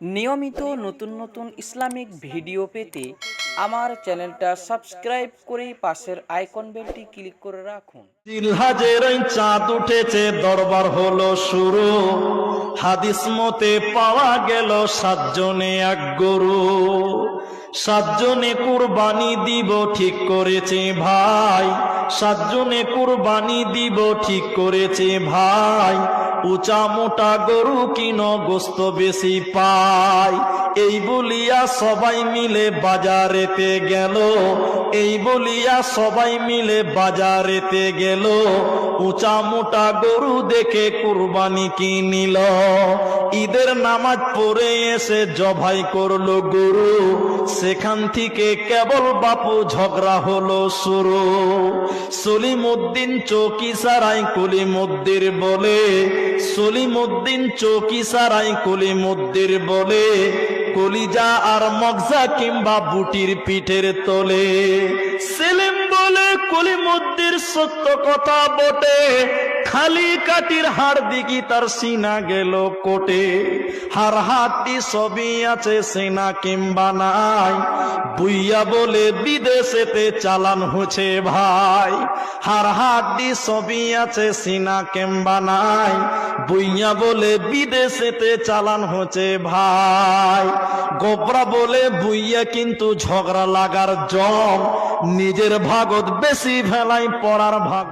নিয়মিত নতুন নতুন ইসলামিক ভিডিও পেতে আমার চ্যানেলটা সাবস্ক্রাইব করে পাশের আইকন বেলটি ক্লিক করে রাখুন। জিলহাজের চাঁদ উঠেছে, দরবার হলো শুরু। হাদিস মতে পাওয়া গেল সাতজনে এক গরু। সাতজনে কুরবানি দিব, ঠিক করেছে ভাই। সাতজনে কুরবানি দিব, ঠিক করেছে ভাই। উঁচা মোটা গরু কিন গোস্ত বেশি পায় এই বলিয়া সবাই মিলে বাজারেতে গেল। এই বলিয়া সবাই মিলে বাজারেতে গেল। উঁচা মোটা গরু দেখে কুরবানি কিনিল ঈদের নামাজ পড়ে এসে জবাই করল গরু। সেখান থেকে কেবল বাপু ঝগড়া হলো শুরু। সলিমুদ্দিন চৌকি সারাই কলিমুদ্দির বলে, সলিমুদ্দিন চৌকি সারাই কলিমুদ্দির বলে, কলিজা আর মগজা কিংবা বুটির পিঠের তোলে। সেলিম বলে, কলিমুদ্দির সত্য কথা বটে। খালি কাটির হাড় দিকি তার সিনা গেল কোটে। হার হাতি সবই আছে সেনা কিংবা নাই। বুইয়া বলে বিদেশেতে চালান হচ্ছে ভাই। হার হাড্ডি সবই আছে সিনা কিংবা নাই। বুইয়া বলে বিদেশেতে চালান হচ্ছে ভাই। গোবরা বলে বুইয়া কিন্তু ঝগড়া লাগার জম। নিজের ভাগত বেশি ভেলাই পড়ার ভাগ